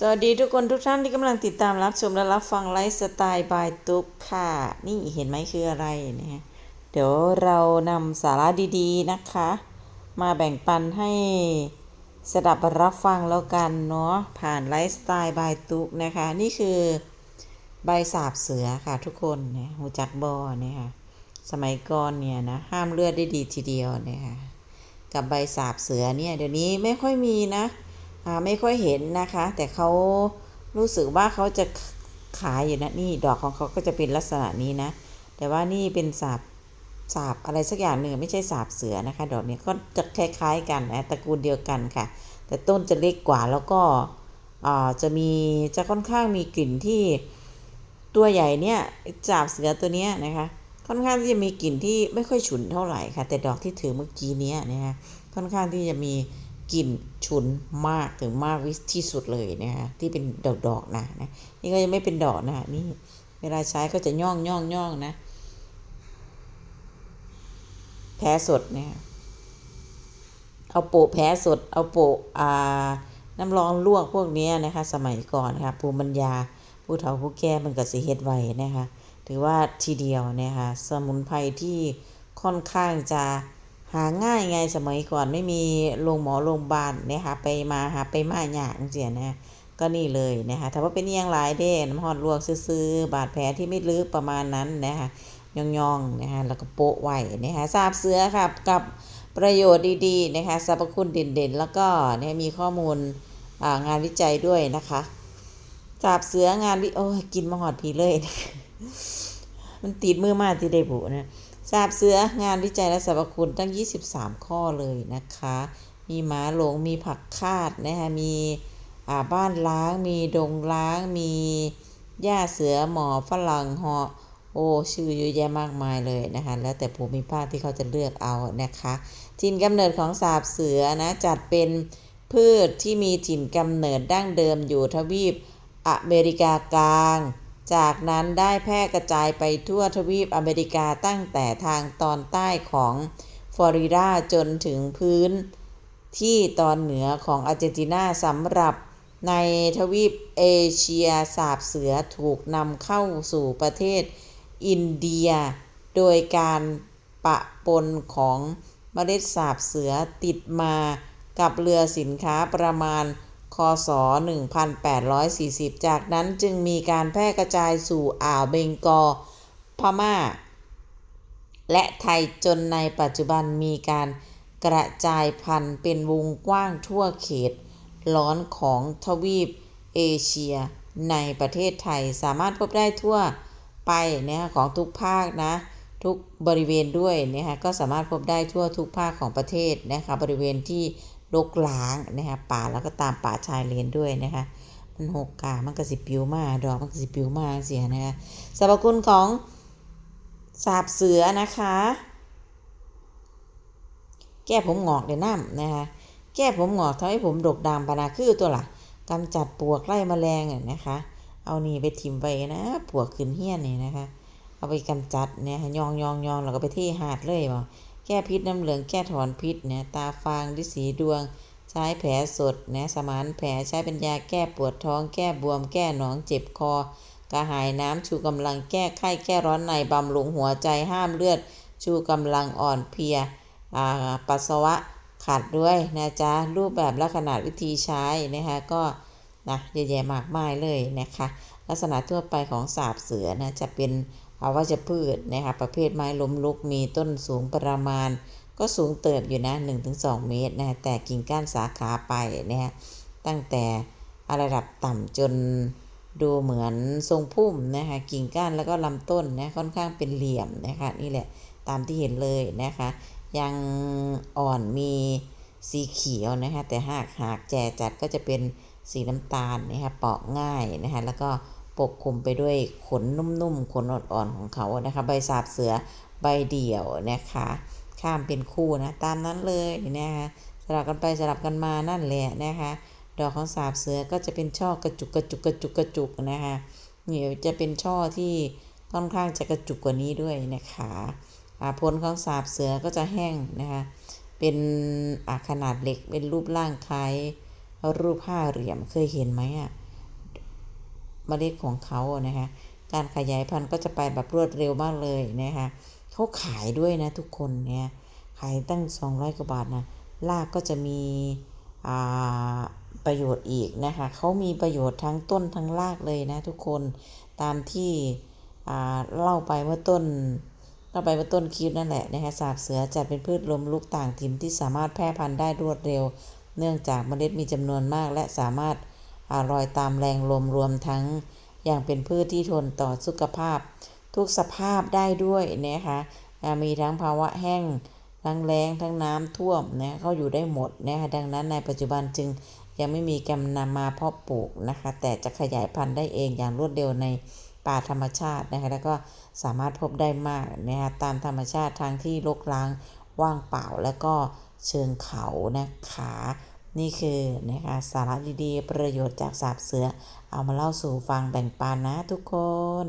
สวัสดีทุกคนทุกท่านที่กำลังติดตามรับชมและรับฟังไลฟ์สไตล์บายตุ๊กค่ะ นี่เห็นไหมคืออะไรนะฮะเดี๋ยวเรานำสาระดีๆนะคะ มาแบ่งปันให้สดับรับฟังแล้วกันเนาะผ่านไลฟ์สไตล์บายตุ๊กนะคะ นี่คือใบสาบเสือค่ะทุกคนนะหูจักบอนะคะสมัยก่อนเนี่ยนะห้ามเลือดได้ดีทีเดียวเนะคะกับใบสาบเสือเนี่ยเดี๋ยวนี้ไม่ค่อยมีนะ ไม่ค่อยเห็นนะคะ แต่เขารู้สึกว่าเขาจะขายอยู่นะนี่ดอกของเขาก็จะเป็นลักษณะนี้นะ แต่ว่านี่เป็นสาบสาบอะไรสักอย่างหนึ่งไม่ใช่สาบเสือนะคะ ดอกนี้ก็จะคล้ายๆกันนะตระกูลเดียวกันค่ะ แต่ต้นจะเล็กกว่าแล้วก็จะมีจะค่อนข้างมีกลิ่นที่ตัวใหญ่เนี่ยสาบเสือตัวเนี้ยนะคะ ค่อนข้างที่จะมีกลิ่นที่ไม่ค่อยฉุนเท่าไหร่ค่ะ แต่ดอกที่ถือเมื่อกี้เนี้ยนะคะค่อนข้างที่จะมี กลิ่นฉุนมากถึงมากวิที่สุดเลยนะคะที่เป็นดอกๆนะนะนี่ก็ยังไม่เป็นดอกนะนี่เวลาใช้ก็จะย่องย่องย่องนะ แพ้สดเนี่ยเอาโปะแพ้สด เอาโปะอ่าน้ำร้อนลวกพวกนี้นะคะ สมัยก่อนนะคะภูมิปัญญาผู้เฒ่าผู้แก่มันก็สิเฮ็ดไว้นะคะ ถือว่าทีเดียวนะคะ สมุนไพรที่ค่อนข้างจะ หาง่ายไงสมัยก่อนไม่มีโรงหมอโรงพยาบาลนะคะไปมาหาไปมาหยากเสียนะก็นี่เลยนะคะถ้าว่าเป็นเอียงหลายเด้น้ำหอดลวกซื้อๆบาดแผลที่ไม่ลึกประมาณนั้นนะคะยองๆนะคะแล้วก็โปะไว้นะคะทราบเสือค่ะกับประโยชน์ดีๆนะคะสรรพคุณเด่นๆ แล้วก็เนี่ยมีข้อมูลงานวิจัยด้วยนะคะทราบเสืองานวิโอ้ยกินมาหอดพีเลย มันติดมือมากที่ได้บุนะ ทราบเสืองานวิจัยและสรรพคุณตั้ง 23 ข้อเลยนะคะ มีหมาหลงมีผักคาดนะคะมีบ้านล้าง มีดงล้าง มีหญ้าเสือหมอฝรั่งหาะโอ้ชื่อเยอะแยะมากมายเลยนะคะ แล้วแต่ภูมิภาคที่เขาจะเลือกเอานะคะถิ่นกำเนิดของสาบเสือนะจัดเป็นพืชที่มีถิ่นกำเนิดดั้งเดิมอยู่ทวีปอเมริกากลาง จากนั้นได้แพร่กระจายไปทั่วทวีปอเมริกาตั้งแต่ทางตอนใต้ของฟลอริดาจนถึงพื้น ที่ตอนเหนือของอาร์เจนตินาสำหรับในทวีปเอเชียสาบเสือถูกนำเข้าสู่ประเทศอินเดีย โดยการปะปนของเมล็ดสาบเสือติดมากับเรือสินค้าประมาณ คศ 1840 จากนั้นจึงมีการแพร่กระจายสู่อ่าวเบงกอลพม่า และไทยจนในปัจจุบันมีการกระจายพันธุ์เป็นวงกว้างทั่วเขต ร้อนของทวีปเอเชีย ในประเทศไทยสามารถพบได้ทั่วไปนะคะของทุกภาคนะ ทุกบริเวณด้วยนะคะก็สามารถพบได้ทั่วทุกภาคของประเทศนะคะบริเวณที่ รกล้างนะคะป่าแล้วก็ตามป่าชายเลนด้วยนะคะมันหกกามันก็สิปิวมาดอกมันก็สิปิวมาเสียนะคะสรรพคุณของสาบเสือนะคะ แก้ผมหงอกเดี๋ยวน้ำนะคะแก้ผมหงอกทำให้ผมดกดำปานาคือตัวละกำจัดปวกไล่แมลงนะคะ เอานี่ไปทิมไว้นะปวกขึ้นเฮี้ยนนี่นะคะ เอาไปกำจัดเนี่ยยองยองยองแล้วก็ไปเทหาดเลยบ่ แก้พิษน้ำเหลืองแก้ถอนพิษเนี่ยตาฟางฤทธิ์สีดวง ใช้แผลสดนะสมานแผลใช้เป็นยาแก้ปวดท้อง แก้บวม แก้หนองเจ็บคอ กระหายน้ำชูกำลังแก้ไข้แก้ร้อนในบำรุงหัวใจห้ามเลือด ชูกำลังอ่อนเพลียปัสสาวะขัดด้วยนะจ๊ะรูปแบบและขนาดวิธีใช้นะคะก็นะเยอะแยะมากมายเลยนะคะ ลักษณะทั่วไปของสาบเสือนะจะเป็น อาวัชพืชนะคะประเภทไม้ล้มลุกมีต้นสูงประมาณ ก็สูงเติบอยู่นะ 1-2 เมตรนะแต่กิ่งก้านสาขาไปนะฮะตั้งแต่ระดับต่ำจนดูเหมือนทรงพุ่มนะคะกิ่งก้านแล้วก็ลำต้นนะค่อนข้างเป็นเหลี่ยมนะคะนี่แหละตามที่เห็นเลยนะคะ ยังอ่อนมีสีเขียวนะคะแต่หากหากแจจัดก็จะเป็นสีน้ำตาลนะคะเปาะง่ายนะคะแล้วก็ ปกคลุมไปด้วยขนนุ่มๆ ขนอ่อนๆ ของเขานะคะ ใบสาบเสือใบเดี่ยวนะคะ ข้ามเป็นคู่นะ ตามนั้นเลยนะคะสลับกันไปสลับกันมานั่นแหละนะคะ ดอกของสาบเสือก็จะเป็นช่อกระจุกกระจุกกระจุกกระจุกนะคะนี่จะเป็นช่อที่ค่อนข้างจะกระจุกกว่านี้ด้วยนะคะผลของสาบเสือก็จะแห้งนะคะเป็นขนาดเล็กเป็นรูปร่างคล้ายรูปห้าเหลี่ยมเคยเห็นไหมอะ เมล็ดของเขานะคะการขยายพันธุ์ก็จะไปแบบรวดเร็วมากเลยนะคะเขาขายด้วยนะทุกคนเนี่ยขายตั้ง 200กว่าบาทนะรากก็จะมีประโยชน์อีกนะคะเขามีประโยชน์ทั้งต้นทั้งรากเลยนะทุกคนตามที่เล่าไปเมื่อต้นเล่าไปเมื่อต้นคลิปนั่นแหละนะคะสาบเสือจัดเป็นพืชลมลุกต่างถิ่นที่สามารถแพร่พันธุ์ได้รวดเร็ว เนื่องจากเมล็ดมีจำนวนมากและสามารถ อารอยตามแรงลมรวมทั้งอย่างเป็นพืชที่ทนต่อสุขภาพ ทุกสภาพได้ด้วยนะคะอ่ามีทั้งภาวะแห้งทั้งแล้งทั้งน้ำท่วมนะเขาอยู่ได้หมดนะคะดังนั้นในปัจจุบันจึงยังไม่มีการนำมาเพาะปลูกนะคะ แต่จะขยายพันธุ์ได้เองอย่างรวดเร็วในป่าธรรมชาตินะคะ แล้วก็สามารถพบได้มากนะคะตามธรรมชาติทางที่รกร้างว่างเปล่า แล้วก็เชิงเขานะคะ นี่คือนะคะสาระดีๆ ประโยชน์จากสาบเสือ เอามาเล่าสู่ฟังแบ่งปันนะทุกคน